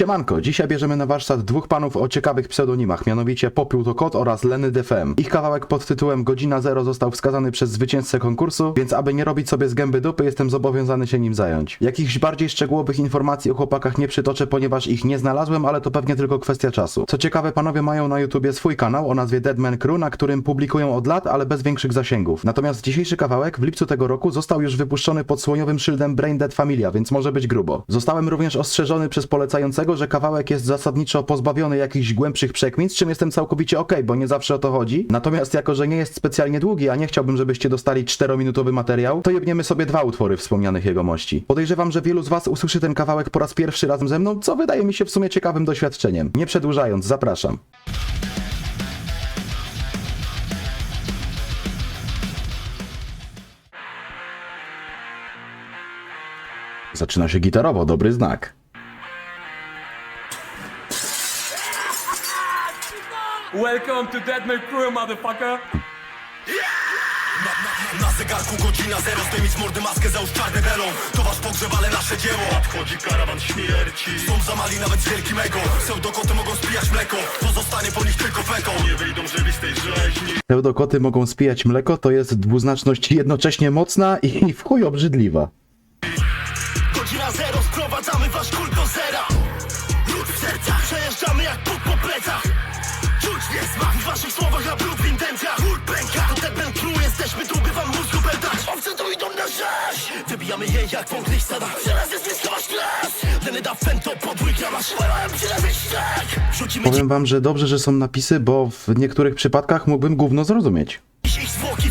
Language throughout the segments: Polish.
Siemanko, dzisiaj bierzemy na warsztat dwóch panów o ciekawych pseudonimach, mianowicie Popiół to Kot oraz Leny DFM. Ich kawałek pod tytułem Godzina Zero został wskazany przez zwycięzcę konkursu, więc aby nie robić sobie z gęby dupy, jestem zobowiązany się nim zająć. Jakichś bardziej szczegółowych informacji o chłopakach nie przytoczę, ponieważ ich nie znalazłem, ale to pewnie tylko kwestia czasu. Co ciekawe, panowie mają na YouTubie swój kanał o nazwie Deadman Crew, na którym publikują od lat, ale bez większych zasięgów. Natomiast dzisiejszy kawałek w lipcu tego roku został już wypuszczony pod słoniowym szyldem Brain Dead Familia, więc może być grubo. Zostałem również ostrzeżony przez polecającego, że kawałek jest zasadniczo pozbawiony jakichś głębszych przekmin, z czym jestem całkowicie okej, bo nie zawsze o to chodzi. Natomiast jako, że nie jest specjalnie długi, a nie chciałbym, żebyście dostali 4-minutowy materiał, to jebniemy sobie dwa utwory wspomnianych jegomości. Podejrzewam, że wielu z was usłyszy ten kawałek po raz pierwszy razem ze mną, co wydaje mi się w sumie ciekawym doświadczeniem. Nie przedłużając, zapraszam. Zaczyna się gitarowo, dobry znak. Welcome to Deadman Crew, motherfucker. Na zegarku godzina zero Zdejmij z mordy maskę, załóż czarny welon To wasz pogrzeb, ale nasze dzieło. Nadchodzi karawan śmierci. Są zamali nawet z wielkim ego. Pseudokoty mogą spijać mleko. Pozostanie po nich tylko feką Nie wyjdą żywi z tej rzeźni. Pseudokoty mogą spijać mleko, to jest dwuznaczność jednocześnie mocna i w chuj obrzydliwa. Rzeź Wybijamy je jak w ogrych stadach Teraz jest stres. Da fento, podwój gramasz Rzucimy Powiem wam, że dobrze, że są napisy, bo w niektórych przypadkach mógłbym gówno zrozumieć. Dziś zwłoki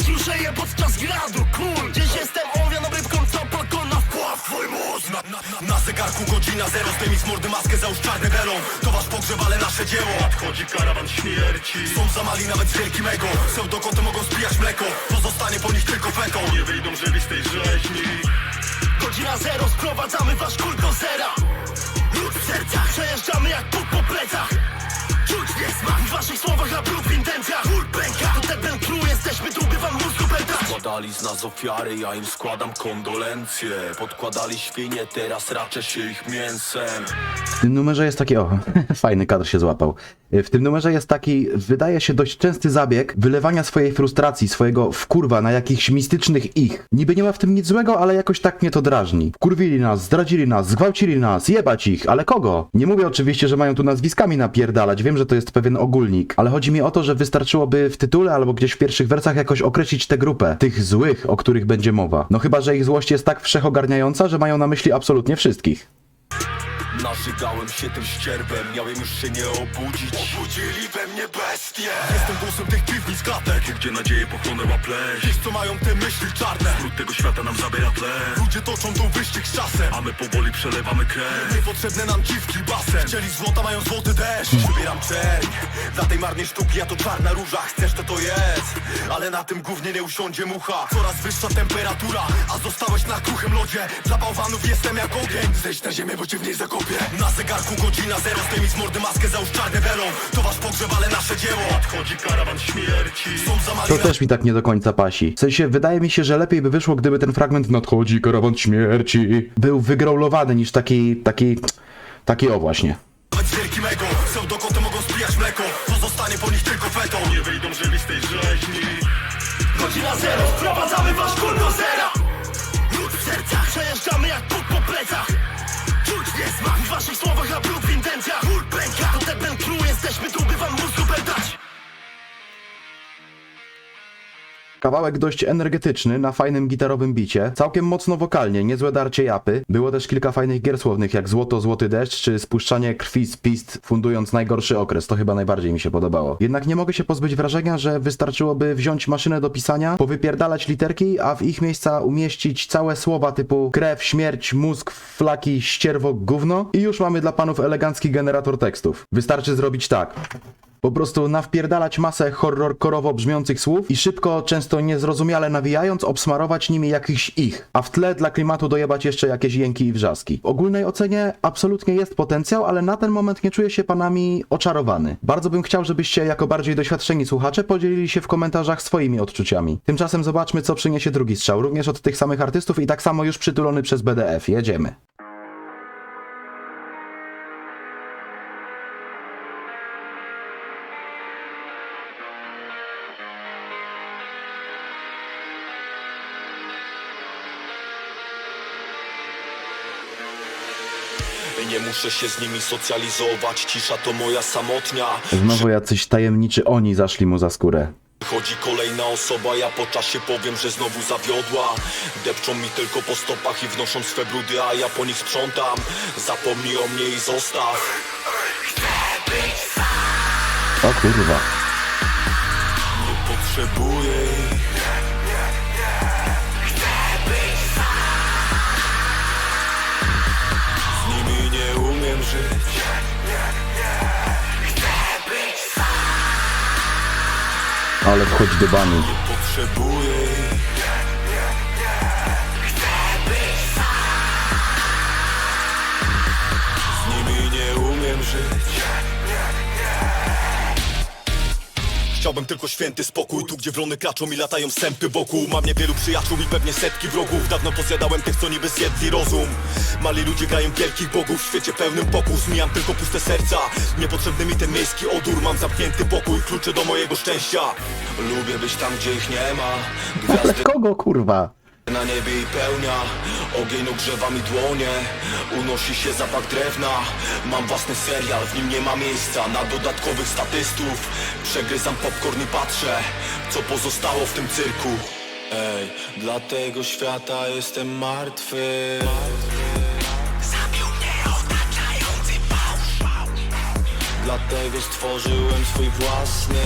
Skruszę je podczas gradu, kul Dziś jestem owianą rybką, co pokona wpław twój mózg. Na, na, na, zegarku godzina zero. Zdejmij z mordy maskę, załóż czarny welon To wasz pogrzeb, ale nasze dzieło. Nadchodzi karawan śmierci. Są zamali nawet z wielkim ego. Pseudokoty mogą spijać mleko. Pozostanie po nich tylko feką Nie wyjdą żywi z tej rzeźni. Godzina zero, sprowadzamy wasz kult do zera. Lód w sercach, przejeżdżamy jak puk po plecach Niesmak w waszych słowach, a brud w intencjach. Pęka, to ten crew jesteśmy tu, wam mózgu pętać Składali z nas ofiary, ja im składam kondolencje. Podkładali świnie, teraz raczę się ich mięsem. W tym numerze jest taki, o, fajny kadr się złapał. W tym numerze jest taki, wydaje się, dość częsty zabieg wylewania swojej frustracji, swojego wkurwa na jakichś mistycznych ich. Niby nie ma w tym nic złego, ale jakoś tak mnie to drażni. Wkurwili nas, zdradzili nas, zgwałcili nas, jebać ich, ale kogo? Nie mówię oczywiście, że mają tu nazwiskami napierdalać, wiem, że to jest pewien ogólnik, ale chodzi mi o to, że wystarczyłoby w tytule albo gdzieś w pierwszych wersach jakoś określić tę grupę, tych złych, o których będzie mowa. No chyba, że ich złość jest tak wszechogarniająca, że mają na myśli absolutnie wszystkich. Nażygałem się tym ścierbem, miałem już się nie obudzić. Budzili we mnie bestie. Jestem głosem tych piwnic klatek. Gdzie nadzieję pochłonęła pleś. Tych co mają te myśli czarne. Lud tego świata nam zabiera tle. Ludzie toczą tu wyścig z czasem. A my powoli przelewamy krew. Niepotrzebne nam dziwki basem Chcieli złota, mają złoty deszcz. Wybieram czerń Dla tej marnej sztuki, ja to czarna róża. Chcesz to to jest. Ale na tym głównie nie usiądzie mucha. Coraz wyższa temperatura A zostałeś na kruchym lodzie. Dla bałwanów jestem jak ogień. Zejdź na ziemię, bo cię w niej zakopię. Na zegarku godzina zero. Zdejmij z mordy maskę, załóż czarny welon To wasz pogrzeb, ale nasze dzieło. Nadchodzi karawan śmierci. Są To też mi tak nie do końca pasi. W sensie, wydaje mi się, że lepiej by wyszło, gdyby ten fragment nadchodzi karawan śmierci był wygraulowany niż taki, taki, taki o właśnie. Nawet z wielkim ego Pseudokoty mogą spijać mleko. Pozostanie po nich tylko feto Nie wyjdą żywi z tej rzeźni. Godzina zero, sprowadzamy wasz kul do zera. Lód w sercach, przejeżdżamy jak puk po plecach. Czuć niesmak w waszych słowach, a brud w intencjach. Ból pęka, to ten crew tu, by wam mózgu pętać Kawałek dość energetyczny, na fajnym gitarowym bicie, całkiem mocno wokalnie, niezłe darcie japy. Było też kilka fajnych gier słownych, jak Złoto, Złoty Deszcz, czy Spuszczanie Krwi z Pist, fundując najgorszy okres, to chyba najbardziej mi się podobało. Jednak nie mogę się pozbyć wrażenia, że wystarczyłoby wziąć maszynę do pisania, powypierdalać literki, a w ich miejsca umieścić całe słowa typu krew, śmierć, mózg, flaki, ścierwo, gówno i już mamy dla panów elegancki generator tekstów. Wystarczy zrobić tak. Po prostu nawpierdalać masę horrorkorowo brzmiących słów i szybko, często niezrozumiale nawijając, obsmarować nimi jakiś ich, a w tle dla klimatu dojebać jeszcze jakieś jęki i wrzaski. W ogólnej ocenie absolutnie jest potencjał, ale na ten moment nie czuję się panami oczarowany. Bardzo bym chciał, żebyście jako bardziej doświadczeni słuchacze podzielili się w komentarzach swoimi odczuciami. Tymczasem zobaczmy, co przyniesie drugi strzał, również od tych samych artystów i tak samo już przytulony przez BDF. Jedziemy. Nie muszę się z nimi socjalizować, cisza to moja samotnia. Znowu jacyś tajemniczy oni zaszli mu za skórę. Chodzi kolejna osoba, ja po czasie powiem, że znowu zawiodła. Depczą mi tylko po stopach i wnoszą swe brudy, a ja po nich sprzątam. Zapomnij o mnie i zostaw. O kurwa. Nie potrzebuję ich umiem żyć. Ale wchodź do bani. Potrzebuję Z nimi nie umiem żyć Chciałbym tylko święty spokój Tu gdzie wrony klaczą i latają sępy wokół. Mam niewielu przyjaciół i pewnie setki wrogów. Dawno pozjadałem tych co niby zjedli rozum. Mali ludzie grają wielkich bogów W świecie pełnym pokus. Mijam tylko puste serca. Niepotrzebny mi ten miejski odór. Mam zamknięty pokój Klucze do mojego szczęścia. Lubię być tam gdzie ich nie ma. Ale Gwiazdy kogo kurwa? Na niebie i pełnia Ogień ogrzewa mi dłonie. Unosi się zapach drewna Mam własny serial, w nim nie ma miejsca Na dodatkowych statystów. Przegryzam popcorn i patrzę Co pozostało w tym cyrku. Ej, dla tego świata jestem martwy. Zabił mnie otaczający fałsz. Dlatego stworzyłem swój własny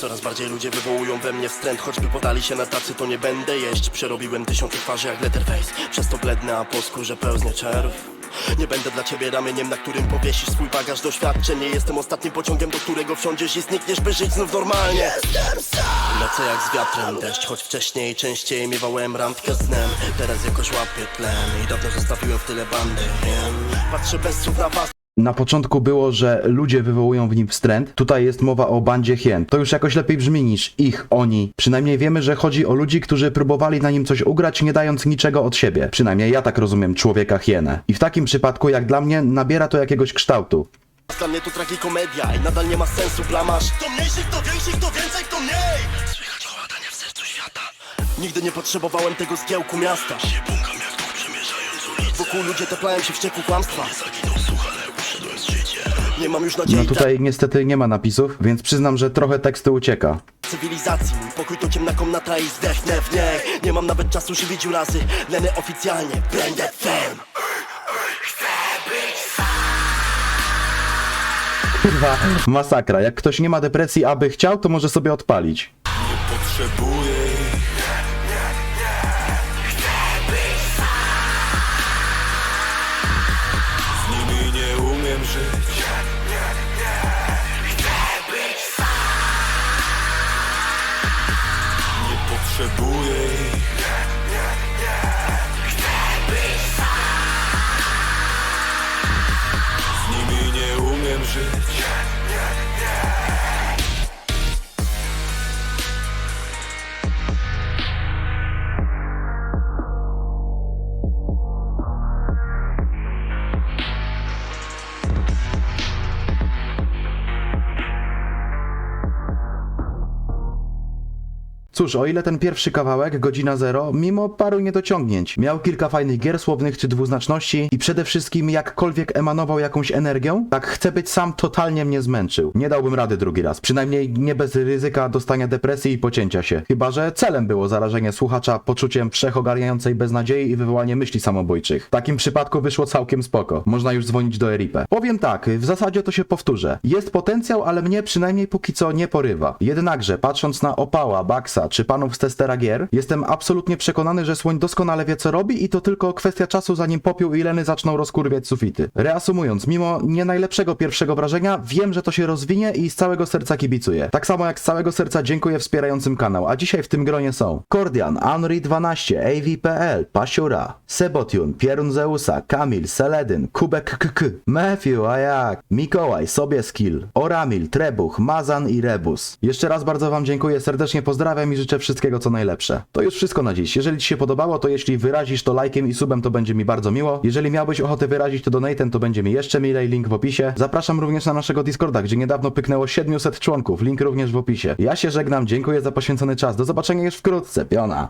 Coraz bardziej ludzie wywołują we mnie wstręt Choćby podali się na tacy, to nie będę jeść. Przerobiłem tysiące twarzy jak letterface. Przez to blednę, a po skórze pełznie czerw. Nie będę dla ciebie ramieniem, na którym powiesisz swój bagaż doświadczeń. Nie jestem ostatnim pociągiem, do którego wsiądziesz i znikniesz, by żyć znów normalnie. Jestem sam. Lecę jak z wiatrem deszcz, choć wcześniej częściej miewałem randkę z dnem. Teraz jakoś łapię tlen i dawno zostawiłem w tyle bandy Wiem, patrzę bez słów na was Na początku było, że ludzie wywołują w nim wstręt. Tutaj jest mowa o bandzie hien. To już jakoś lepiej brzmi niż ich, oni. Przynajmniej wiemy, że chodzi o ludzi, którzy próbowali na nim coś ugrać, nie dając niczego od siebie. Przynajmniej ja tak rozumiem człowieka hienę. I w takim przypadku, jak dla mnie, nabiera to jakiegoś kształtu. Dla mnie to tragikomedia i nadal nie ma sensu blamasz To mniejszych, to większych, to więcej, to mniej Słychać w sercu świata Nigdy nie potrzebowałem tego zgiełku miasta Się błąkam jak duch przemierzając ulicę Wokół ludzie teplają się w ścieku kłamstwa Nie zaginął Nie mam już nadziei No tutaj niestety nie ma napisów, więc przyznam, że trochę tekstu ucieka. cywilizacji Mój pokój to ciemna komnata i zdechnę w niej Nie mam nawet czasu żywić urazy Leny oficjalnie, branded fame Kurwa, masakra. Jak ktoś nie ma depresji, aby chciał, to może sobie odpalić. Potrzebuję Cóż, o ile ten pierwszy kawałek, godzina zero, mimo paru niedociągnięć, miał kilka fajnych gier słownych czy dwuznaczności i przede wszystkim jakkolwiek emanował jakąś energią, tak chcę być sam totalnie mnie zmęczył. Nie dałbym rady drugi raz, przynajmniej nie bez ryzyka dostania depresji i pocięcia się. Chyba, że celem było zarażenie słuchacza poczuciem wszechogarniającej beznadziei i wywołanie myśli samobójczych. W takim przypadku wyszło całkiem spoko. Można już dzwonić do Eripe. Powiem tak, w zasadzie to się powtórzę. Jest potencjał, ale mnie przynajmniej póki co nie porywa. Jednakże, patrząc na Opała, Baxa czy panów z testera gier, jestem absolutnie przekonany, że Słoń doskonale wie co robi i to tylko kwestia czasu zanim popiół i leny zaczną rozkurwiać sufity. Reasumując, mimo nie najlepszego pierwszego wrażenia, wiem, że to się rozwinie i z całego serca kibicuję. Tak samo jak z całego serca dziękuję wspierającym kanał, a dzisiaj w tym gronie są Kordian, Anri 12, AV.pl, Pasiura, Sebotiun, Pierun Zeusa, Kamil, Seledyn, Kubek KK, Matthew, a jak, Mikołaj, Sobieskill, Oramil, Trebuch, Mazan i Rebus. Jeszcze raz bardzo wam dziękuję, serdecznie pozdrawiam i życzę wszystkiego co najlepsze. To już wszystko na dziś. Jeżeli ci się podobało, to jeśli wyrazisz to lajkiem i subem, to będzie mi bardzo miło. Jeżeli miałbyś ochotę wyrazić to donatem, to będzie mi jeszcze milej, link w opisie. Zapraszam również na naszego Discorda, gdzie niedawno pyknęło 700 członków, link również w opisie. Ja się żegnam, dziękuję za poświęcony czas, do zobaczenia już wkrótce, piona.